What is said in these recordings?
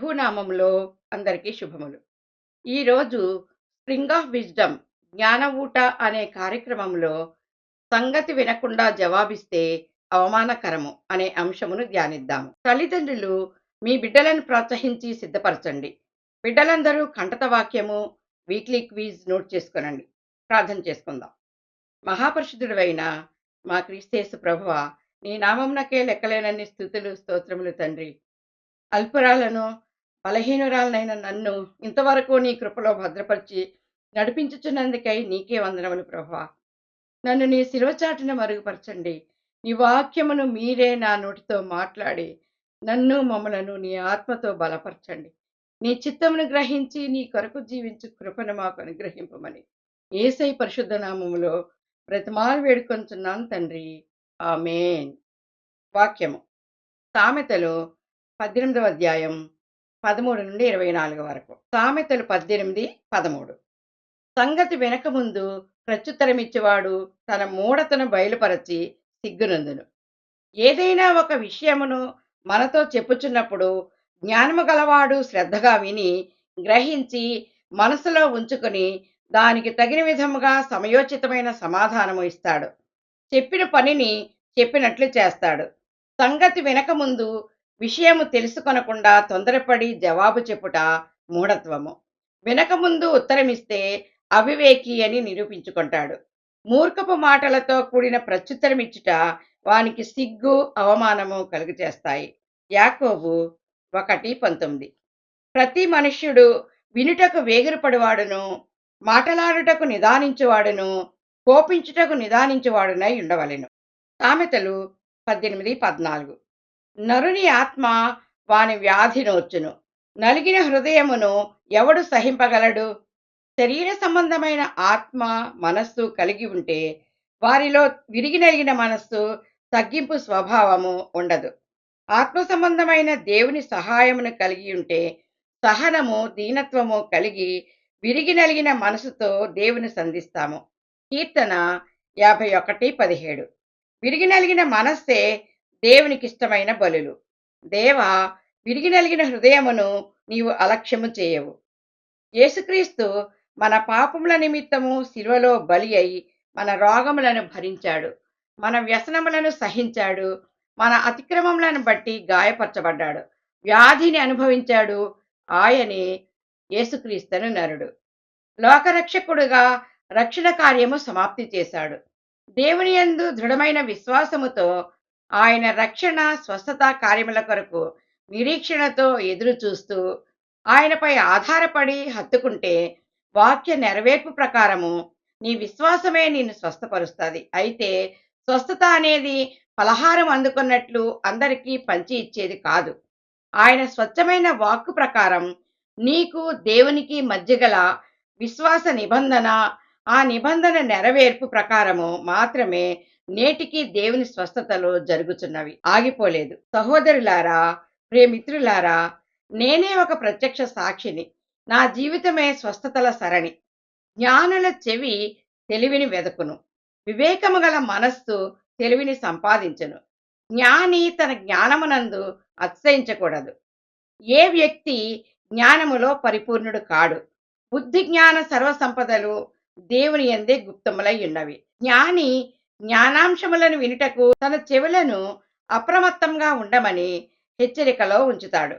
ప్రభునామంలో అందరికీ శుభములు. ఈరోజు స్ప్రింగ్ ఆఫ్ విజ్డమ్ జ్ఞాన ఊట అనే కార్యక్రమంలో సంగతి వినకుండా జవాబిస్తే అవమానకరము అనే అంశమును ధ్యానిద్దాము. తల్లిదండ్రులు మీ బిడ్డలను ప్రోత్సహించి సిద్ధపరచండి. బిడ్డలందరూ కంటత వాక్యము వీక్లీ క్వీజ్ నోట్ చేసుకునండి. ప్రార్థన చేసుకుందాం. మహాపరిశుద్ధుడైన మా క్రీస్తేసు ప్రభువ నీ నామంనకే లెక్కలేనన్ని స్థుతులు స్తోత్రములు తండ్రి. అల్పురాలను బలహీనురాలనైన నన్ను ఇంతవరకు నీ కృపలో భద్రపరిచి నడిపించుచున్నందుకై నీకే వందనములు ప్రభా నన్ను నీ శిరోచాటున మరుగుపరచండి. నీ వాక్యమును మీరే నా నోటితో మాట్లాడి నన్ను మమ్మలను నీ ఆత్మతో బలపరచండి. నీ చిత్తమును గ్రహించి నీ కొరకు జీవించు కృపను మాకు అనుగ్రహింపమని ఏసై పరిశుద్ధ నామములో బ్రతిమాలు వేడుకొంచున్నాను తండ్రి. ఆమెన్. వాక్యము. సామెతలు పద్దెనిమిదవ అధ్యాయం పదమూడు నుండి ఇరవై నాలుగు వరకు. సామెతలు పద్దెనిమిది పదమూడు. సంగతి వెనక ముందు ప్రత్యుత్తరమిచ్చేవాడు తన మూఢతను బయలుపరచి సిగ్గునందును. ఏదైనా ఒక విషయమును మనతో చెప్పుచున్నప్పుడు జ్ఞానము గలవాడు శ్రద్ధగా విని గ్రహించి మనసులో ఉంచుకుని దానికి తగిన విధముగా సమయోచితమైన సమాధానము ఇస్తాడు. చెప్పిన పనిని చెప్పినట్లు చేస్తాడు. సంగతి వినకముందు విషయము తెలుసుకొనకుండా తొందరపడి జవాబు చెప్పుట మూఢత్వము. వినకముందు ఉత్తరమిస్తే అవివేకి అని నిరూపించుకుంటాడు. మూర్ఖపు మాటలతో కూడిన ప్రత్యుత్తరమిచ్చుట వానికి సిగ్గు అవమానము కలుగు చేస్తాయి యాకోబు ఒకటి పంతొమ్మిది. ప్రతి మనుష్యుడు వినుటకు వేగిరపడివాడును మాటలాడుటకు నిదానించువాడును కోపించుటకు నిదానించువాడునై ఉండవలెను. సామెతలు పద్దెనిమిది పద్నాలుగు. నరుని ఆత్మ వాని వ్యాధి నోర్చును నలిగిన హృదయమును ఎవడు సహింపగలడు? శరీర సంబంధమైన ఆత్మ మనస్సు కలిగి ఉంటే వారిలో విరిగినలిగిన మనస్సు తగ్గింపు స్వభావము ఉండదు. ఆత్మ సంబంధమైన దేవుని సహాయమును కలిగి ఉంటే సహనము దీనత్వము కలిగి విరిగి నలిగిన మనసుతో దేవుని సంధిస్తాము. కీర్తన యాభై ఒకటి పదిహేడు. విరిగి నలిగిన మనస్సే దేవునికి ఇష్టమైన బలులు. దేవ విరిగి నలిగిన హృదయమును నీవు అలక్ష్యము చేయవు. యేసుక్రీస్తు మన పాపముల నిమిత్తము శిలువలో బలి అయి మన రోగములను భరించాడు. మన వ్యసనములను సహించాడు. మన అతిక్రమములను బట్టి గాయపరచబడ్డాడు. వ్యాధిని అనుభవించాడు ఆయనే యేసుక్రీస్తును నరుడు. లోకరక్షకుడుగా రక్షణ కార్యము సమాప్తి చేశాడు. దేవుని యందు దృఢమైన విశ్వాసముతో ఆయన రక్షణ స్వస్థత కార్యముల కొరకు నిరీక్షణతో ఎదురు చూస్తూ ఆయనపై ఆధారపడి హత్తుకుంటే వాక్య నెరవేర్పు ప్రకారము నీ విశ్వాసమే నిన్ను స్వస్థపరుస్తుంది. అయితే స్వస్థత అనేది పలహారం అందుకున్నట్లు అందరికీ పంచి ఇచ్చేది కాదు. ఆయన స్వచ్ఛమైన వాక్కు ప్రకారం నీకు దేవునికి మధ్య గల విశ్వాస నిబంధన ఆ నిబంధన నెరవేర్పు ప్రకారము మాత్రమే నేటికి దేవుని స్వస్థతలో జరుగుతున్నవి ఆగిపోలేదు. సహోదరులారా ప్రేమిత్రులారా నేనే ఒక ప్రత్యక్ష సాక్షిని. నా జీవితమే స్వస్థతల సరణి. జ్ఞానుల చెవి తెలివిని వెదకును. వివేకము గల మనస్సు తెలివిని సంపాదించును. జ్ఞాని తన జ్ఞానమునందు అతిశయించకూడదు. ఏ వ్యక్తి జ్ఞానములో పరిపూర్ణుడు కాడు. బుద్ధి జ్ఞాన సర్వసంపదలు దేవుని ఎందే గుప్తములై ఉన్నవి. జ్ఞాని జ్ఞానాంశములను వినుటకు తన చెవులను అప్రమత్తంగా ఉండమని హెచ్చరికలో ఉంచుతాడు.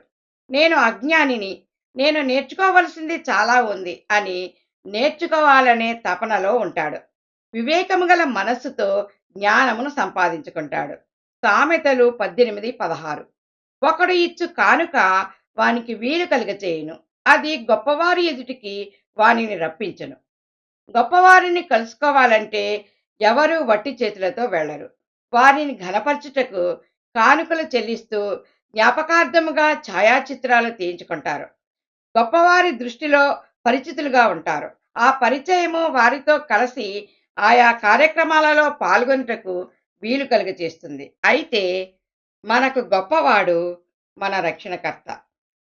నేను అజ్ఞానిని నేను నేర్చుకోవలసింది చాలా ఉంది అని నేర్చుకోవాలనే తపనలో ఉంటాడు. వివేకము గల మనస్సుతో జ్ఞానమును సంపాదించుకుంటాడు. సామెతలు పద్దెనిమిది పదహారు. ఒకడు ఇచ్చు కానుక వానికి వీలు కలుగచేయును అది గొప్పవారి ఎదుటికి వానిని రప్పించను. గొప్పవారిని కలుసుకోవాలంటే ఎవరు వట్టి చేతులతో వెళ్ళరు. వారిని ఘనపరచుటకు కానుకలు చెల్లిస్తూ జ్ఞాపకార్థముగా ఛాయాచిత్రాలు తీయించుకుంటారు. గొప్పవారి దృష్టిలో పరిచితులుగా ఉంటారు. ఆ పరిచయము వారితో కలిసి ఆయా కార్యక్రమాలలో పాల్గొనుటకు వీలు కలుగచేస్తుంది అయితే మనకు గొప్పవాడు మన రక్షణకర్త.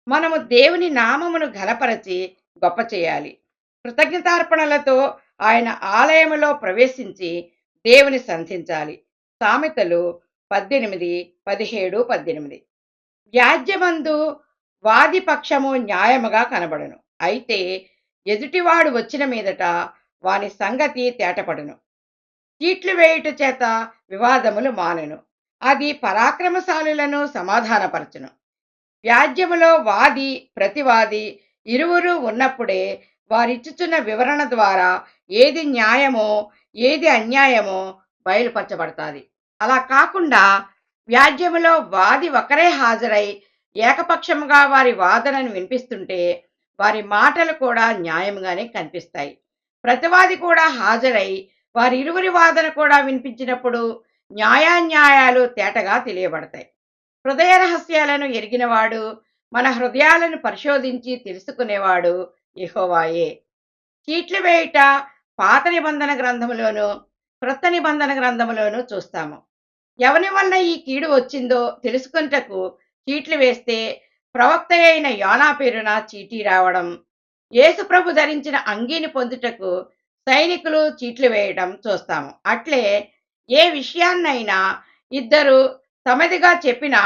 మనము దేవుని నామమును ఘనపరచి గొప్ప చేయాలి. కృతజ్ఞతార్పణలతో ఆయన ఆలయములో ప్రవేశించి దేవుని సంధించాలి. సామెతలు పద్దెనిమిది పదిహేడు పద్దెనిమిది. వ్యాజ్యమందు వాదిపక్షము న్యాయముగా కనబడును. అయితే ఎదుటివాడు వచ్చిన మీదట వాని సంగతి తేటపడును. చీట్లు వేయుట చేత వివాదములు మానెను. అది పరాక్రమశాలులను సమాధానపరచును. వ్యాజ్యములో వాది ప్రతివాది ఇరువురు ఉన్నప్పుడే వారిచ్చుచున్న వివరణ ద్వారా ఏది న్యాయమో ఏది అన్యాయమో బయలుపరచబడతాది. అలా కాకుండా వ్యాజ్యములో వాది ఒకరే హాజరై ఏకపక్షముగా వారి వాదనను వినిపిస్తుంటే వారి మాటలు కూడా న్యాయంగానే కనిపిస్తాయి. ప్రతివాది కూడా హాజరై వారి ఇరువురి వాదన కూడా వినిపించినప్పుడు న్యాయాన్యాయాలు తేటగా తెలియబడతాయి. హృదయ రహస్యాలను ఎరిగినవాడు మన హృదయాలను పరిశోధించి తెలుసుకునేవాడు ఇహోవాయే చీట్లు వేయుట పాత నిబంధన గ్రంథములోను క్రొత్త నిబంధన గ్రంథములోను చూస్తాము. ఎవరి వల్ల ఈ కీడు వచ్చిందో తెలుసుకుంటకు చీట్లు వేస్తే ప్రవక్త అయిన యోనా పేరున చీటీ రావడం యేసుప్రభు ధరించిన అంగీని పొందుటకు సైనికులు చీట్లు వేయడం చూస్తాము. అట్లే ఏ విషయాన్నైనా ఇద్దరు తమదిగా చెప్పిన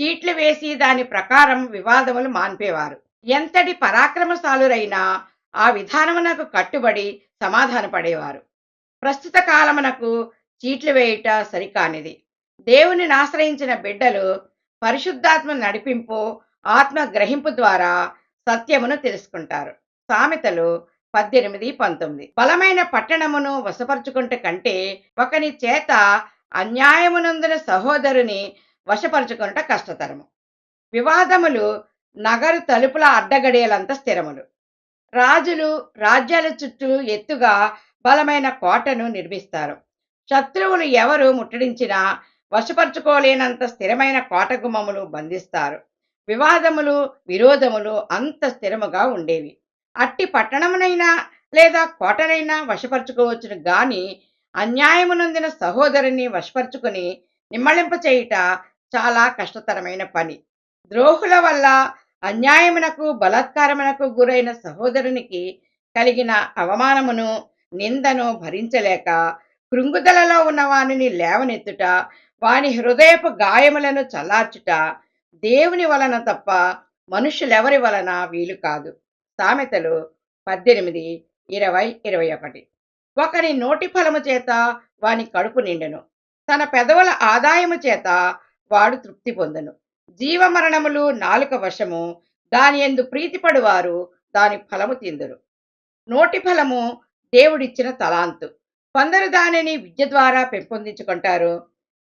చీట్లు వేసి దాని ప్రకారం వివాదములు మాన్పేవారు. ఎంతటి పరాక్రమశాలురైనా ఆ విధానమునకు కట్టుబడి సమాధానపడేవారు. ప్రస్తుత కాలమునకు చీట్లు వేయుట సరికానిది. దేవుని ఆశ్రయించిన బిడ్డలు పరిశుద్ధాత్మ నడిపింపు ఆత్మ గ్రహింపు ద్వారా సత్యమును తెలుసుకుంటారు. సామెతలు పద్దెనిమిది పంతొమ్మిది. బలమైన పట్టణమును వశపరుచుకుంటే కంటే ఒకని చేత అన్యాయమునందున సహోదరుని వశపరుచుకొనుట కష్టతరము. వివాదములు నగరు తలుపుల అడ్డగడియలంత స్థిరములు. రాజులు రాజ్యాల చుట్టూ ఎత్తుగా బలమైన కోటను నిర్మిస్తారు. శత్రువులు ఎవరు ముట్టడించినా వశపరుచుకోలేనంత స్థిరమైన కోట గుమ్మములు బంధిస్తారు. వివాదములు విరోధములు అంత స్థిరముగా ఉండేవి. అట్టి పట్టణమునైనా లేదా కోటనైనా వశపరుచుకోవచ్చును గాని అన్యాయమునందిన సహోదరుని వశపరుచుకుని నిమ్మళింప చేయుట చాలా కష్టతరమైన పని. ద్రోహుల వల్ల అన్యాయమునకు బలాత్కారమునకు గురైన సహోదరునికి కలిగిన అవమానమును నిందను భరించలేక కృంగుదలలో ఉన్న వానిని లేవనెత్తుట వాని హృదయపు గాయములను చల్లార్చుట దేవుని వలన తప్ప మనుషులెవరి వలన వీలు కాదు. సామెతలు పద్దెనిమిది ఇరవై ఇరవై ఒకటి. ఒకని నోటి ఫలము చేత వాని కడుపు నిండెను. తన పెదవుల ఆదాయము చేత వాడు తృప్తి పొందను. జీవమరణములు నాలుక వశము దాని ఎందు ప్రీతిపడువారు దాని ఫలము తిందురు. నోటి ఫలము దేవుడిచ్చిన తలాంతు. కొందరు దానిని విద్య ద్వారా పెంపొందించుకుంటారు.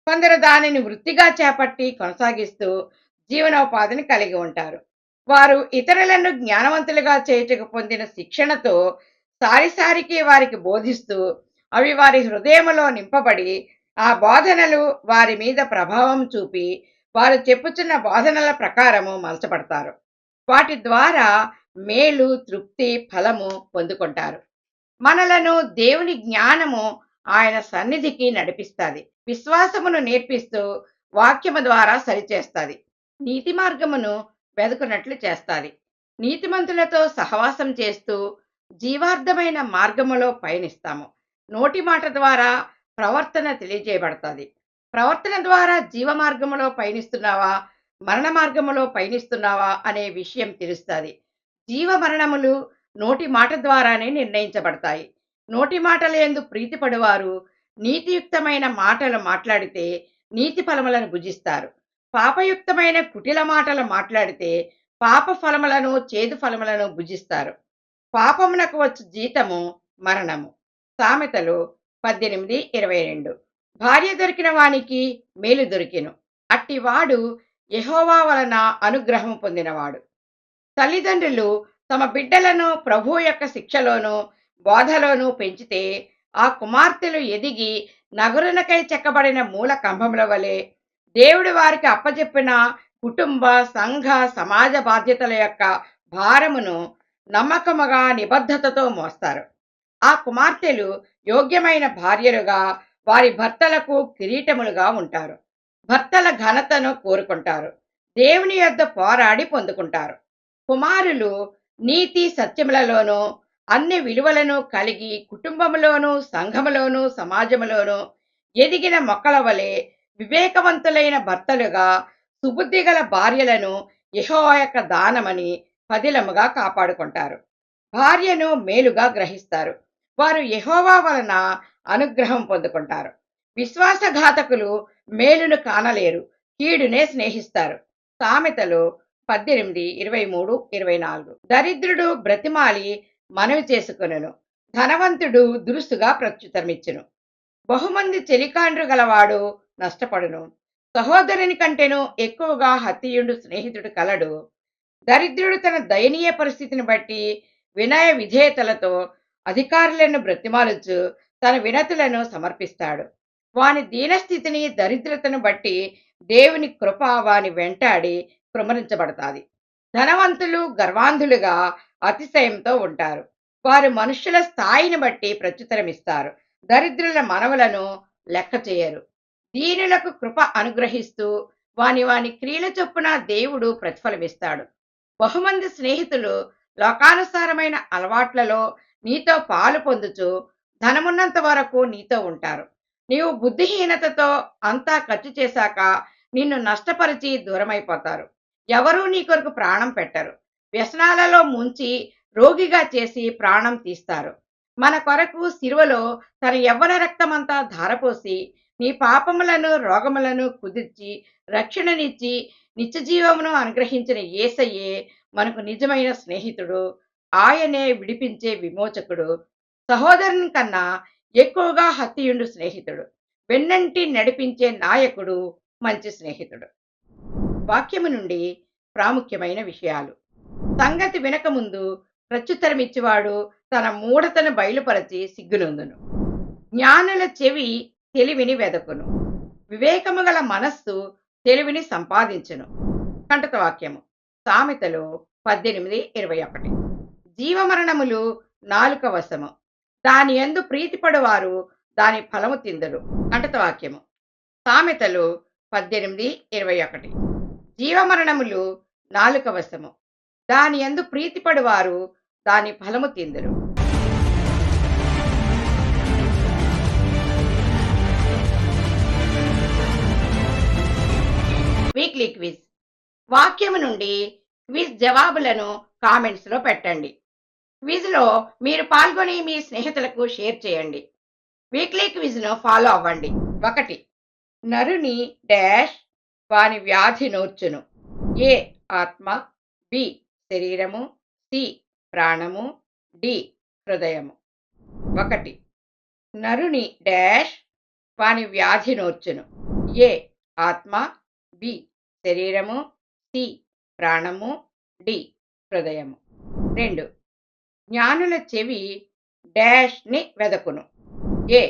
కొందరు దానిని వృత్తిగా చేపట్టి కొనసాగిస్తూ జీవనోపాధిని కలిగి ఉంటారు. వారు ఇతరులను జ్ఞానవంతులుగా చేయుటకు పొందిన శిక్షణతో సారిసారికి వారికి బోధిస్తూ అవి వారి హృదయములో నింపబడి ఆ బోధనలు వారి మీద ప్రభావం చూపి వారు చెప్పుచున్న బోధనల ప్రకారము మలచబడతారు. వాటి ద్వారా మేలు తృప్తి ఫలము పొందుకుంటారు. మనలను దేవుని జ్ఞానము ఆయన సన్నిధికి నడిపిస్తుంది. విశ్వాసమును నేర్పిస్తూ వాక్యము ద్వారా సరిచేస్తుంది. నీతి మార్గమును వెదుకున్నట్లు చేస్తుంది. నీతిమంతులతో సహవాసం చేస్తూ జీవార్థమైన మార్గములో పయనిస్తాము. నోటి మాట ద్వారా ప్రవర్తన తెలియజేయబడుతుంది. ప్రవర్తన ద్వారా జీవ మార్గములో పయనిస్తున్నావా? మరణ మార్గములో పయనిస్తున్నావా? అనే విషయం తెలుస్తుంది. జీవ మరణములు నోటి మాట ద్వారానే నిర్ణయించబడతాయి. నోటి మాటల ఎందు ప్రీతిపడువారు నీతియుక్తమైన మాటలు మాట్లాడితే నీతి ఫలములను భుజిస్తారు. పాపయుక్తమైన కుటిల మాటలు మాట్లాడితే పాప ఫలములను చేదు ఫలములను భుజిస్తారు. పాపమునకు వచ్చు జీతము మరణము. సామెతలు పద్దెనిమిది ఇరవై రెండు. భార్య దొరికిన వానికి మేలు దొరికెను. అట్టివాడు యహోవా వలన అనుగ్రహం పొందినవాడు. తల్లిదండ్రులు తమ బిడ్డలను ప్రభు యొక్క శిక్షలోనూ బోధలోనూ పెంచితే ఆ కుమార్తెలు ఎదిగి నగరునకై చెక్కబడిన మూల కంభముల వలె దేవుడు వారికి అప్పచెప్పిన కుటుంబ సంఘ సమాజ బాధ్యతల యొక్క భారమును నమ్మకముగా నిబద్ధతతో మోస్తారు. ఆ కుమార్తెలు యోగ్యమైన భార్యలుగా వారి భర్తలకు కిరీటములుగా ఉంటారు. భర్తల ఘనతను కోరుకుంటారు. దేవుని యొద్ద పోరాడి పొందుకుంటారు. కుమారులు నీతి సత్యములలోనూ అన్ని విలువలను కలిగి కుటుంబంలోనూ సంఘములోనూ సమాజంలోనూ ఎదిగిన మొక్కల వలె వివేకవంతులైన భర్తలుగా సుబుద్ధి గల భార్యలను యహో యొక్క దానమని పదిలముగా కాపాడుకుంటారు. భార్యను మేలుగా గ్రహిస్తారు. వారు యహోవా వలన అనుగ్రహం పొందుకుంటారు. విశ్వాసఘాతకులు మేలును కానలేరు కీడునే స్నేహిస్తారు. సామెతలు పద్దెనిమిది ఇరవై మూడు ఇరవై నాలుగు. దరిద్రుడు బ్రతిమాలి మనవి చేసుకునను ధనవంతుడు దురుసుగా ప్రత్యుత్తరమిచ్చును. బహుమంది చెలికాండ్రు గలవాడు నష్టపడును సహోదరుని కంటేను ఎక్కువగా హత్యయుండు స్నేహితుడు కలడు. దరిద్రుడు తన దయనీయ పరిస్థితిని బట్టి వినయ విధేయతలతో అధికారులను బ్రతిమాలుచు తన వినతులను సమర్పిస్తాడు. వాని దీనస్థితిని దరిద్రతను బట్టి దేవుని కృప వాని వెంటాడి కృమరించబడతాది ధనవంతులు గర్వాంధులుగా అతిశయంతో ఉంటారు. వారు మనుష్యుల స్థాయిని బట్టి ప్రత్యుత్తరమిస్తారు. దరిద్రుల మనవులను లెక్క చేయరు. దీనులకు కృప అనుగ్రహిస్తూ వాని వాని క్రియల చొప్పున దేవుడు ప్రతిఫలమిస్తాడు. బహుమంది స్నేహితులు లోకానుసారమైన అలవాట్లలో నీతో పాలు పొందుచు ధనమున్నంత వరకు నీతో ఉంటారు. నీవు బుద్ధిహీనతతో అంతా ఖర్చు చేశాక నిన్ను నష్టపరిచి దూరమైపోతారు. ఎవరూ నీ కొరకు ప్రాణం పెట్టరు. వ్యసనాలలో ముంచి రోగిగా చేసి ప్రాణం తీస్తారు. మన కొరకు శిరువలో తన యవ్వన రక్తమంతా ధారపోసి నీ పాపములను రోగములను కుదిర్చి రక్షణనిచ్చి నిత్యజీవమును అనుగ్రహించిన ఏసయ్యే మనకు నిజమైన స్నేహితుడు ఆయనే విడిపించే విమోచకుడు సహోదరుని కన్నా ఎక్కువగా హత్యయుండు స్నేహితుడు. వెన్నంటి నడిపించే నాయకుడు మంచి స్నేహితుడు. వాక్యము నుండి ప్రాముఖ్యమైన విషయాలు. సంగతి వినకముందు ప్రత్యుత్తరమిచ్చివాడు తన మూఢతను బయలుపరచి సిగ్గునందును. జ్ఞానుల చెవి తెలివిని వెదకును. వివేకము గల మనస్సు తెలివిని సంపాదించును. కంటత వాక్యము. సామెతలు పద్దెనిమిది ఇరవై ఒకటి. జీవమరణములు నాలుక వశము. దాని ఎందు ప్రీతిపడవారు దాని ఫలము తిందరు. అంటత వాక్యము సామెతలు పద్దెనిమిది ఇరవై ఒకటి. జీవమరణములు నాలుక వశము. దాని ఎందు ప్రీతిపడువారు దాని ఫలము తిందరు. Weekly quiz. వాక్యము నుండి క్విజ్ జవాబులను కామెంట్స్లో పెట్టండి. క్విజ్లో మీరు పాల్గొని మీ స్నేహితులకు షేర్ చేయండి. వీక్లీ క్విజ్ను ఫాలో అవ్వండి. ఒకటి నరుని డాష్ వాని వ్యాధి నోర్చును. ఏ ఆత్మ బి శరీరము సి ప్రాణము డి హృదయము. ఒకటి నరుని డాష్ వాని వ్యాధి నోర్చును. ఏ ఆత్మ బి శరీరము సి ప్రాణము డి హృదయము. రెండు జ్ఞానుల చెవి డాష్ని వెదకును. ఏ.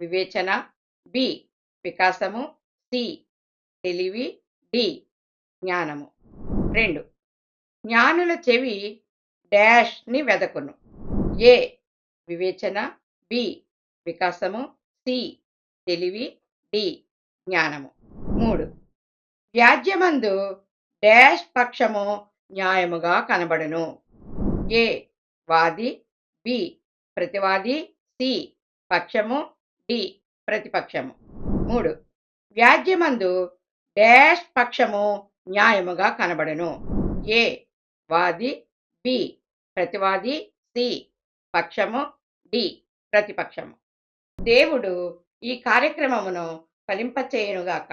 వివేచన. బి. వికాసము. సి. తెలివి. డి. జ్ఞానము. రెండు. జ్ఞానుల చెవి డాష్ని వెదకును. ఏ. వివేచన. బి. వికాసము. సి. తెలివి. డి. జ్ఞానము. మూడు. వ్యాజ్యమందు డాష్ పక్షము న్యాయముగా కనబడును. ఏ. వాది బి. ప్రతివాది సి. పక్షము డి. ప్రతిపక్షము. మూడు. వ్యాజ్యమందు డాష్ పక్షము న్యాయముగా కనబడును. ఏ. వాది బి. ప్రతివాది సి. పక్షము డి. ప్రతిపక్షము. దేవుడు ఈ కార్యక్రమమును ఫలింపచేయునుగాక.